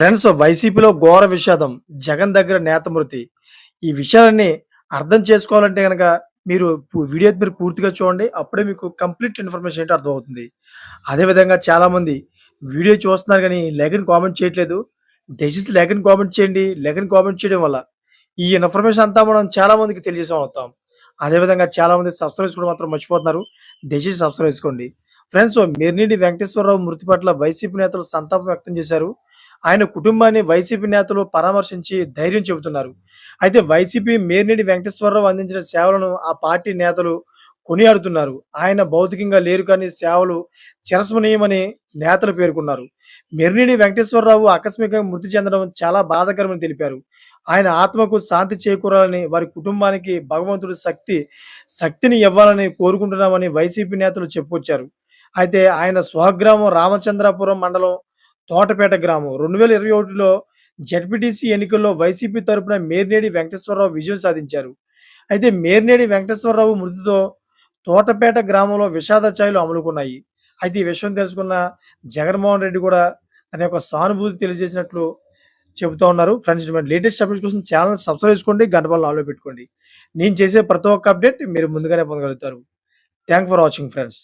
Friends వైసీపీలో ఘోర విషాదం. జగన్ దగ్గర నేత మృతి. ఈ విషయాలన్నీ అర్థం చేసుకోవాలంటే కనుక మీరు వీడియో మీరు పూర్తిగా చూడండి. అప్పుడే మీకు కంప్లీట్ ఇన్ఫర్మేషన్ ఏంటో అర్థమవుతుంది. అదేవిధంగా చాలామంది వీడియో చూస్తున్నారు కానీ లెగన్ కామెంట్ చేయట్లేదు. దయచేసి లెగన్ కామెంట్ చేయండి. లెగన్ కామెంట్ చేయడం వల్ల ఈ ఇన్ఫర్మేషన్ అంతా మనం చాలా మందికి తెలియజేసాం అవుతాం అదేవిధంగా చాలామంది సబ్స్క్రైబ్ కూడా మాత్రం మర్చిపోతున్నారు. దయచేసి సబ్స్క్రైబ్ చేసుకోండి. ఫ్రెండ్స్ మీర్నీటి వెంకటేశ్వరరావు మృతి పట్ల వైసీపీ నేతలు సంతాపం వ్యక్తం చేశారు. ఆయన కుటుంబాన్ని వైసీపీ నేతలు పరామర్శించి ధైర్యం చెబుతున్నారు. అయితే వైసీపీ మేర్నేడి వెంకటేశ్వరరావు అందించిన సేవలను ఆ పార్టీ నేతలు కొనియాడుతున్నారు. ఆయన భౌతికంగా లేరు కానీ సేవలు చిరస్మనీయమని నేతలు పేర్కొన్నారు. మెర్నేడి వెంకటేశ్వరరావు ఆకస్మికంగా మృతి చెందడం చాలా బాధాకరమని తెలిపారు. ఆయన ఆత్మకు శాంతి చేకూరాలని వారి కుటుంబానికి భగవంతుడి శక్తి శక్తిని ఇవ్వాలని కోరుకుంటున్నామని వైసీపీ నేతలు చెప్పుకొచ్చారు. అయితే ఆయన స్వగ్రామం రామచంద్రాపురం మండలం తోటపేట గ్రామం. రెండు వేల ఇరవై ఒకటిలో జడ్పీటీసీ ఎన్నికల్లో వైసీపీ తరపున మేర్నేడి వెంకటేశ్వరరావు విజయం సాధించారు. అయితే మేర్నేడి వెంకటేశ్వరరావు మృతితో తోటపేట గ్రామంలో విషాద ఛాయలు అమలుకున్నాయి అయితే ఈ విషయం తెలుసుకున్న జగన్మోహన్ రెడ్డి కూడా తన యొక్క సానుభూతి తెలియజేసినట్లు చెబుతూ ఉన్నారు. ఫ్రెండ్స్ ఇటువంటి లేటెస్ట్ అప్డేట్స్ కోసం ఛానల్ సబ్స్క్రైబ్ చేసుకోండి గంట ఆలో పెట్టుకోండి. నేను చేసే ప్రతి ఒక్క అప్డేట్ మీరు ముందుగానే పొందగలుగుతారు. Thank for watching friends.